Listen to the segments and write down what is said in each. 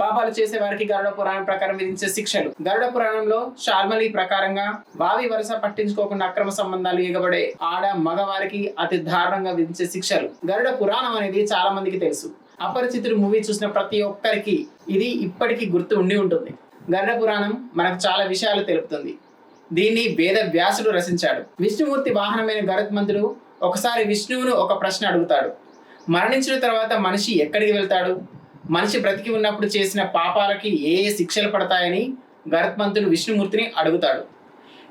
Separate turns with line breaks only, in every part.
పాపాలు చేసే వారికి గరుడ పురాణం ప్రకారం విధించే శిక్షలు. గరుడ పురాణంలో షాల్మలి ప్రకారంగా బావి వరుస పట్టించుకోకుండా అక్రమ సంబంధాలు ఎగబడే ఆడ మగవారికి అతి దారుణంగా విధించే శిక్షలు. గరుడ పురాణం అనేది చాలా మందికి తెలుసు. అపరిచితుడు మూవీ చూసిన ప్రతి ఒక్కరికి ఇది ఇప్పటికీ గుర్తు ఉండి ఉంటుంది. గరుడ పురాణం మనకు చాలా విషయాలు తెలుపుతుంది. దీన్ని వేద వ్యాసుడు రచించాడు. విష్ణుమూర్తి వాహనమైన గరుత్మంతుడు ఒకసారి విష్ణువును ఒక ప్రశ్న అడుగుతాడు. మరణించిన తర్వాత మనిషి ఎక్కడికి వెళ్తాడు? మనిషి బ్రతికి ఉన్నప్పుడు చేసిన పాపాలకి ఏ ఏ శిక్షలు పడతాయని గరుత్మంతుడు విష్ణుమూర్తిని అడుగుతాడు.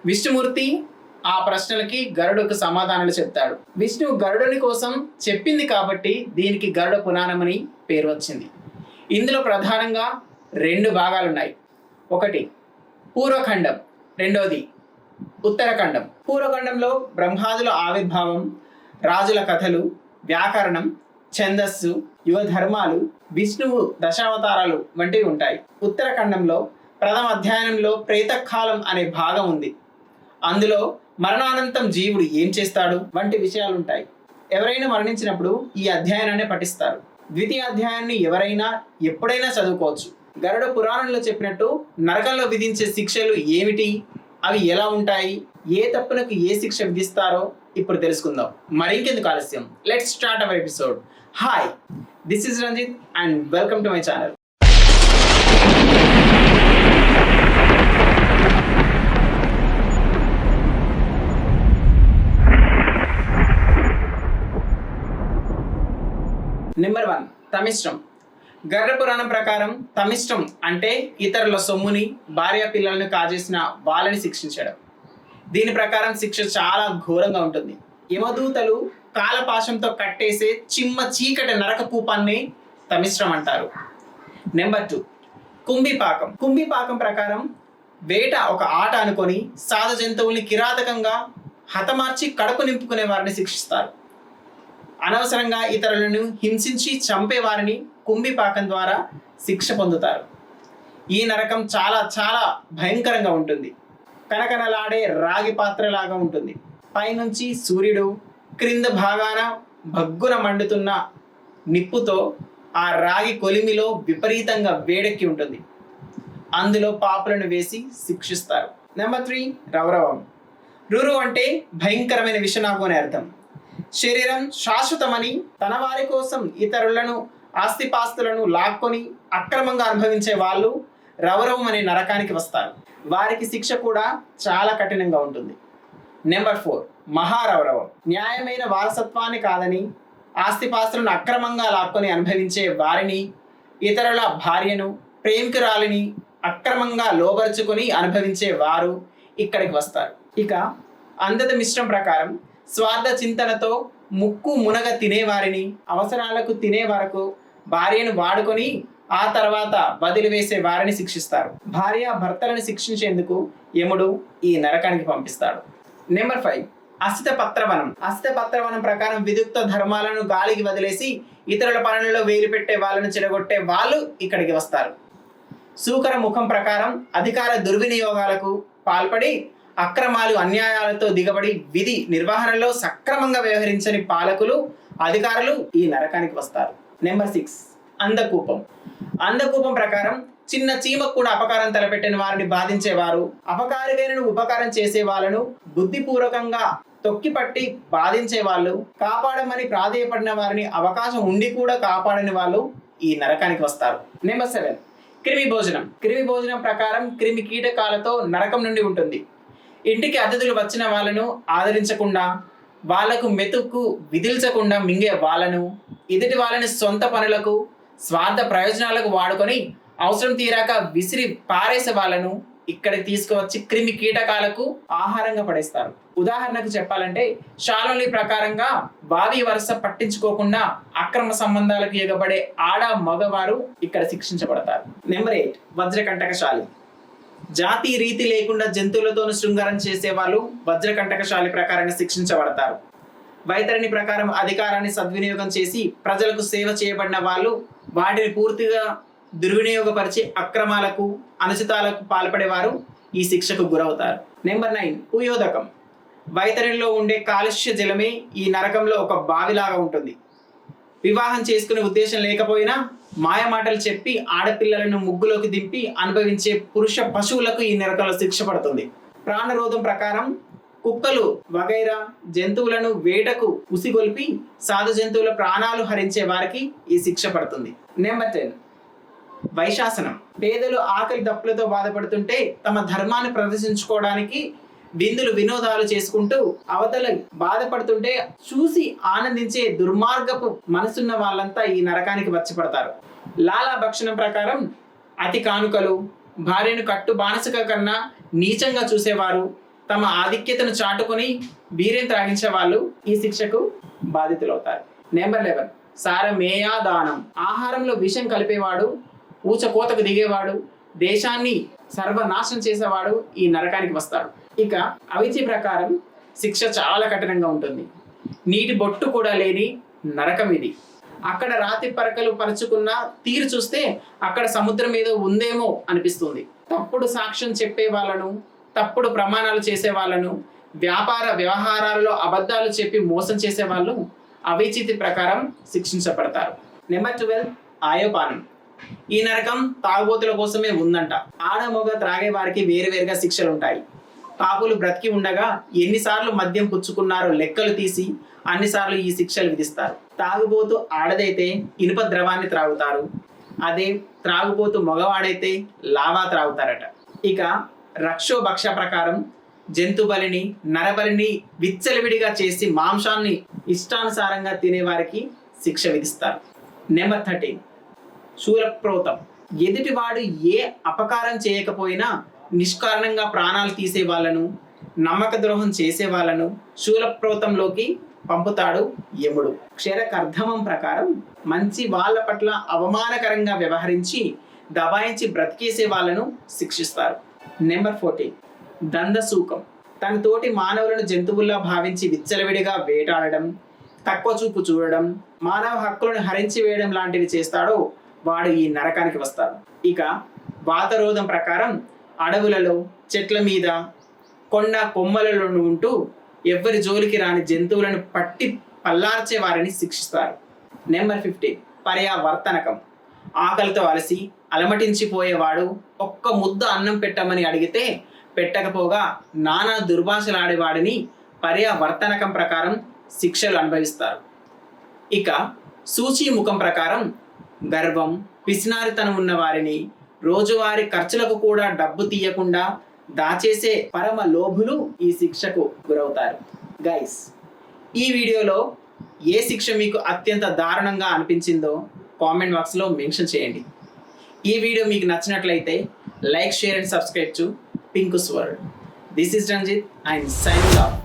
విష్ణుమూర్తి ఆ ప్రశ్నలకి గరుడుకు సమాధానాలు చెప్తాడు. విష్ణు గరుడుని కోసం చెప్పింది కాబట్టి దీనికి గరుడ పునానమని పేరు వచ్చింది. ఇందులో ప్రధానంగా రెండు భాగాలున్నాయి. ఒకటి పూర్వఖండం. రెండోది ఉత్తరఖండం. పూర్వఖండంలో బ్రహ్మాదుల ఆవిర్భావం రాజుల కథలు వ్యాకరణం ఛందస్సు యువ ధర్మాలు విష్ణువు దశావతారాలు వంటివి ఉంటాయి. ఉత్తరఖండంలో ప్రథమ అధ్యయనంలో ప్రేతకాలం అనే భాగం ఉంది. అందులో మరణానంతం జీవుడు ఏం చేస్తాడు? వంటి విషయాలు ఉంటాయి ఎవరైనా మరణించినప్పుడు ఈ అధ్యయనాన్ని పఠిస్తారు. ద్వితీయ అధ్యాయాన్ని ఎవరైనా ఎప్పుడైనా చదువుకోవచ్చు. గరుడ పురాణంలో చెప్పినట్టు నరకంలో విధించే శిక్షలు ఏమిటి? అవి ఎలా ఉంటాయి? ఏ తప్పునకు ఏ శిక్ష విధిస్తారో ఇప్పుడు తెలుసుకుందాం. మరింకెందుకు ఆలస్యం? Let start our episode hi this is Ranjith and welcome to my channel number one తమిష్టం. గర్ర పురాణం ప్రకారం తమిష్టం అంటే ఇతరుల సొమ్ముని భార్య పిల్లలను కాజేసిన వాళ్ళని శిక్షించడం. దీని ప్రకారం శిక్ష చాలా ఘోరంగా ఉంటుంది. యమదూతలు కాలపాశంతో కట్టేసే చిమ్మ చీకటి నరక కూపాన్ని తమిశ్రం అంటారు. Number two కుంభిపాకం. కుంభిపాకం ప్రకారం వేట ఒక ఆట అనుకొని సాధ జంతువుల్ని కిరాతకంగా హతమార్చి కడుపు నింపుకునే వారిని శిక్షిస్తారు. అనవసరంగా ఇతరులను హింసించి చంపే వారిని కుంభిపాకం ద్వారా శిక్ష పొందుతారు. ఈ నరకం చాలా చాలా భయంకరంగా ఉంటుంది. కనకనలాడే రాగి పాత్రలాగా ఉంటుంది. పైనుంచి సూర్యుడు క్రింద భాగాన భగ్గున మండుతున్న నిప్పుతో ఆ రాగి కొలిమిలో విపరీతంగా వేడెక్కి ఉంటుంది. అందులో పాపులను వేసి శిక్షిస్తారు. నెంబర్ త్రీ రవరవం రురు అంటే భయంకరమైన విషనాగు అని అర్థం. శరీరం శాశ్వతమని తన వారి కోసం ఇతరులను ఆస్తిపాస్తులను లాక్కొని అక్రమంగా అనుభవించే వాళ్ళు రవరవం అనే నరకానికి వస్తారు. వారికి శిక్ష కూడా చాలా కఠినంగా ఉంటుంది. నెంబర్ ఫోర్ మహారౌరవం. న్యాయమైన వారసత్వాన్ని కాదని ఆస్తిపాస్తులను అక్రమంగా లాక్కొని అనుభవించే వారిని ఇతరుల భార్యను ప్రేమికురాలిని అక్రమంగా లోబరుచుకొని అనుభవించే వారు ఇక్కడికి వస్తారు. ఇక అందత మిశ్రం ప్రకారం స్వార్థ చింతనతో ముక్కు మునగ తినేవారిని అవసరాలకు తినే వరకు భార్యను వాడుకొని ఆ తర్వాత వదిలివేసే వారిని శిక్షిస్తారు. భార్య భర్తలను శిక్షించేందుకు యముడు ఈ నరకానికి పంపిస్తాడు. Number five. అస్థిత పత్రవనం అస్థిత పత్రవనం ప్రకారం విదుక్త ధర్మాలను గాలికి వదిలేసి ఇతరుల పనులలో వేలు పెట్టే వాళ్ళను చెడగొట్టే వాళ్ళు ఇక్కడికి వస్తారు. సూకర ముఖం ప్రకారం అధికార దుర్వినియోగాలకు పాల్పడి అక్రమాలు అన్యాయాలతో దిగబడి విధి నిర్వహణలో సక్రమంగా వ్యవహరించని పాలకులు అధికారులు ఈ నరకానికి వస్తారు. Number six. అందకూపం. అందకూపం ప్రకారం చిన్న చీమకు కూడా అపకారం తలపెట్టిన వారిని బాధించేవారు. అపకారికైన ఉపకారం చేసే వాళ్ళను బుద్ధిపూర్వకంగా తొక్కిపట్టి బాధించే వాళ్ళు కాపాడమని ప్రాధేయపడిన వారిని అవకాశం ఉండి కూడా కాపాడని వాళ్ళు ఈ నరకానికి వస్తారు. నెంబర్ సెవెన్ క్రిమి భోజనం. క్రిమి భోజనం ప్రకారం క్రిమి కీటకాలతో నరకం నుండి ఉంటుంది. ఇంటికి అతిథులు వచ్చిన వాళ్ళను ఆదరించకుండా వాళ్ళకు మెతుక్కు విధిల్చకుండా మింగే వాళ్ళను ఎదుటి వాళ్ళని సొంత పనులకు స్వార్థ ప్రయోజనాలకు వాడుకొని అవసరం తీరాక విసిరి పారేసే వాళ్ళను ఇక్కడ తీసుకువచ్చి క్రిమి కీటకాలకు ఆహారంగా పడేస్తారు. ఉదాహరణకు చెప్పాలంటే షాలోని ప్రకారంగా వావి వరుస పట్టించుకోకుండా అక్రమ సంబంధాలకు ఎగబడే ఆడ మగవారు ఇక్కడ శిక్షించబడతారు. Number eight వజ్రకంటకశాలి. జాతి రీతి లేకుండా జంతువులతోను శృంగారం చేసే వాళ్ళు వజ్రకంటకశాలి ప్రకారంగా శిక్షించబడతారు. వైతరిణి ప్రకారం అధికారాన్ని సద్వినియోగం చేసి ప్రజలకు సేవ చేయబడిన వాళ్ళు వాటిని పూర్తిగా దుర్వినియోగపరిచి అక్రమాలకు అనుచితాలకు పాల్పడేవారు ఈ శిక్షకు గురవుతారు. నెంబర్ నైన్ ఉయోదకం వైతరిలో ఉండే కాలుష్య జలమే ఈ నరకంలో ఒక బావిలాగా ఉంటుంది. వివాహం చేసుకునే ఉద్దేశం లేకపోయినా మాయమాటలు చెప్పి ఆడపిల్లలను ముగ్గులోకి దింపి అనుభవించే పురుష పశువులకు ఈ నరకంలో శిక్ష పడుతుంది. ప్రాణరోధం ప్రకారం కుక్కలు వగైరా జంతువులను వేటకు ఉసిగొల్పి సాధు జంతువుల ప్రాణాలు హరించే వారికి ఈ శిక్ష పడుతుంది. నెంబర్ టెన్ వైశాసనం. పేదలు ఆకలి దప్పులతో బాధపడుతుంటే తమ ధర్మాన్ని ప్రదర్శించుకోవడానికి విందులు వినోదాలు చేసుకుంటూ అవతల బాధపడుతుంటే చూసి ఆనందించే దుర్మార్గపు మనసున్న వాళ్ళంతా ఈ నరకానికి వచ్చిపడతారు లాలా భక్షణం ప్రకారం అతి కానుకలు భార్యను కట్టు బానిసక కన్నా నీచంగా చూసేవారు తమ ఆధిక్యతను చాటుకొని వీర్యం త్రాగించే వాళ్ళు ఈ శిక్షకు బాధితులవుతారు నెంబర్ లెవెన్ సారమేయా దానం ఆహారంలో విషం కలిపేవాడు ఊచ కోతకు దిగేవాడు దేశాన్ని సర్వనాశనం చేసేవాడు ఈ నరకానికి వస్తాడు ఇక అవిచి ప్రకారం శిక్ష చాలా కఠినంగా ఉంటుంది. నీటి బొట్టు కూడా లేని నరకం ఇది. అక్కడ రాతి పరకలు పరుచుకున్న తీరు చూస్తే అక్కడ సముద్రం ఏదో ఉందేమో అనిపిస్తుంది. తప్పుడు సాక్ష్యం చెప్పే వాళ్ళను తప్పుడు ప్రమాణాలు చేసే వాళ్ళను వ్యాపార వ్యవహారాల్లో అబద్ధాలు చెప్పి మోసం చేసే వాళ్ళు అవిచితి ప్రకారం శిక్షించబడతారు. Number twelve ఆయోపానం. ఈ నరకం తాగుబోతుల కోసమే ఉందంట. ఆడమొగ త్రాగే వారికి వేరువేరుగా శిక్షలు ఉంటాయి పాపులు బ్రతికి ఉండగా ఎన్నిసార్లు మద్యం పుచ్చుకున్నారో లెక్కలు తీసి అన్నిసార్లు ఈ శిక్షలు విధిస్తారు. తాగుబోతు ఆడదైతే ఇనుప ద్రవాన్ని త్రాగుతారు. అదే త్రాగుబోతు మగవాడైతే లావా త్రాగుతారట. ఇక రక్షోభక్ష ప్రకారం జంతు బలిని నరబలిని విచ్చలవిడిగా చేసి మాంసాన్ని ఇష్టానుసారంగా తినే వారికి శిక్ష విధిస్తారు. Number thirteen. శూలప్రోతం ఎదుటివాడు ఏ అపకారం చేయకపోయినా నిష్కారణంగా ప్రాణాలు తీసే వాళ్ళను నమ్మక ద్రోహం చేసే వాళ్ళను శూలప్రోతంలోకి పంపుతాడు యముడు. క్షరకర్ధమం ప్రకారం మంచి వాళ్ళ పట్ల అవమానకరంగా వ్యవహరించి దబాయించి బ్రతికేసే వాళ్ళను శిక్షిస్తారు. Number fourteen. దందసూకం తన తోటి మానవులను జంతువుల్లా భావించి విచ్చలవిడిగా వేటాడడం తక్కువ చూపు చూడడం మానవ హక్కులను హరించి వేయడం లాంటివి చేస్తాడో వాడు ఈ నరకానికి వస్తాడు. ఇక వాతరోధం ప్రకారం అడవులలో చెట్ల మీద కొండ కొమ్మలలో ఉంటూ ఎవ్వరి జోలికి రాని జంతువులను పట్టి పల్లార్చే వారిని శిక్షిస్తారు. Number fifteen. పర్యావర్తనకం. ఆకలితో అలసి అలమటించిపోయేవాడు ఒక్క ముద్ద అన్నం పెట్టమని అడిగితే పెట్టకపోగా నానా దుర్భాషలాడేవాడిని పర్యావర్తనకం ప్రకారం శిక్షలు అనుభవిస్తారు. ఇక సూచి ముఖం ప్రకారం గర్వం పిసినారితనం ఉన్న వారిని రోజువారి ఖర్చులకు కూడా డబ్బు తీయకుండా దాచేసే పరమ లోభులు ఈ శిక్షకు గురవుతారు. గైస్ ఈ వీడియోలో ఏ శిక్ష మీకు అత్యంత దారుణంగా అనిపించిందో కామెంట్ బాక్స్లో మెన్షన్ చేయండి. ఈ వీడియో మీకు నచ్చినట్లయితే like share and subscribe to Pinku's world this is Ranjith and sign off